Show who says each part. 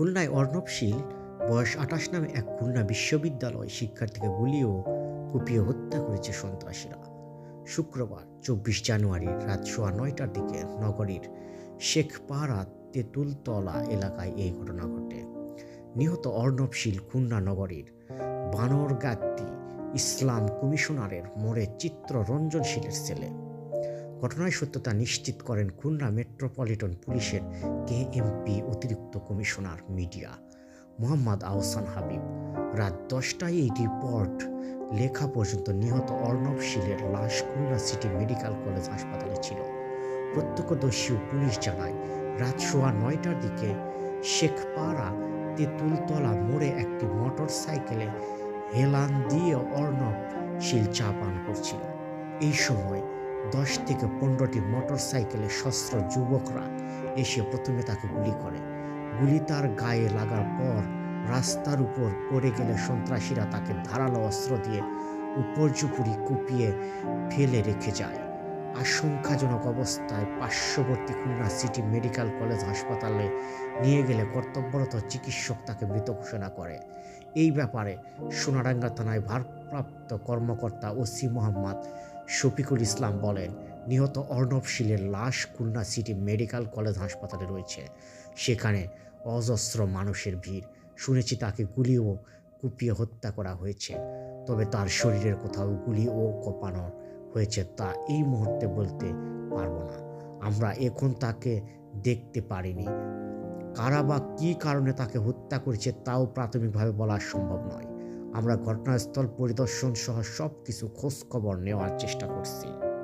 Speaker 1: খুলনায় অর্ণবশীল, বয়স আঠাশ নামে এক খুলনা বিশ্ববিদ্যালয় শিক্ষার্থীকে গুলি ও কুপিয়ে হত্যা করেছে সন্ত্রাসীরা। শুক্রবার, চব্বিশ জানুয়ারি রাত সোয়া নয়টার দিকে নগরীর শেখপাড়া তেঁতুলতলা এলাকায় এই ঘটনা ঘটে। নিহত অর্ণবশীল খুলনা নগরীর বানরগাত্তি ইসলাম কমিশনারের মোড়ে চিত্ররঞ্জনশীলের ছেলে। ঘটনার সত্যতা নিশ্চিত করেন খুলনা মেট্রোপলিটন পুলিশের কেএমপি অতিরিক্ত কমিশনার মিডিয়া মোহাম্মদ আহসান হাবিব। রাত দশটায় এই রিপোর্ট। লেখা পর্যন্ত নিহত অর্ণব শীলের লাশ খুলনা সিটি মেডিকেল কলেজ হাসপাতালে ছিল। প্রত্যক্ষদর্শী পুলিশ জানায়, রাত সোয়া নয়টার দিকে শেখপাড়া তেঁতুলতলা মোড়ে একটি মোটর সাইকেলে হেলান দিয়ে অর্ণব শীল চা পান করছিল। এই সময় দশ থেকে পনেরোটি মোটর সাইকেলে সস্ত্র যুবকরা এসে প্রথমে তাকে গুলি করে। গুলি তার গায়ে লাগার পর রাস্তার উপর পড়ে গেলে সন্ত্রাসীরা তাকে ধারালো অস্ত্র দিয়ে উপর্যুপুরি কুপিয়ে ফেলে রেখে যায়। আশঙ্কাজনক অবস্থায় পার্শ্ববর্তী খুলনা সিটি মেডিকেল কলেজ হাসপাতালে নিয়ে গেলে কর্তব্যরত চিকিৎসক তাকে মৃত ঘোষণা করে। এই ব্যাপারে সোনাডাঙ্গা থানায় ভারপ্রাপ্ত কর্মকর্তা ওসি মোহাম্মদ শফিকুল ইসলাম বলেন, নিহত অর্ণব শীলের লাশ খুলনা সিটি মেডিকেল কলেজ হাসপাতালে রয়েছে। সেখানে অজস্র মানুষের ভিড়। শুনেছি তাকে গুলি ও কুপিয়ে হত্যা করা হয়েছে। তবে তার শরীরের কোথাও গুলি ও কোপানো হয়েছে তা এই মুহূর্তে বলতে পারব না। আমরা এখন তাকে দেখতে পারিনি। কারা বা কী কারণে তাকে হত্যা করেছে তাও প্রাথমিকভাবে বলা সম্ভব নয়। আমরা ঘটনাস্থল পরিদর্শন সহ সব কিছু খোঁজখবর নেওয়ার চেষ্টা করছি।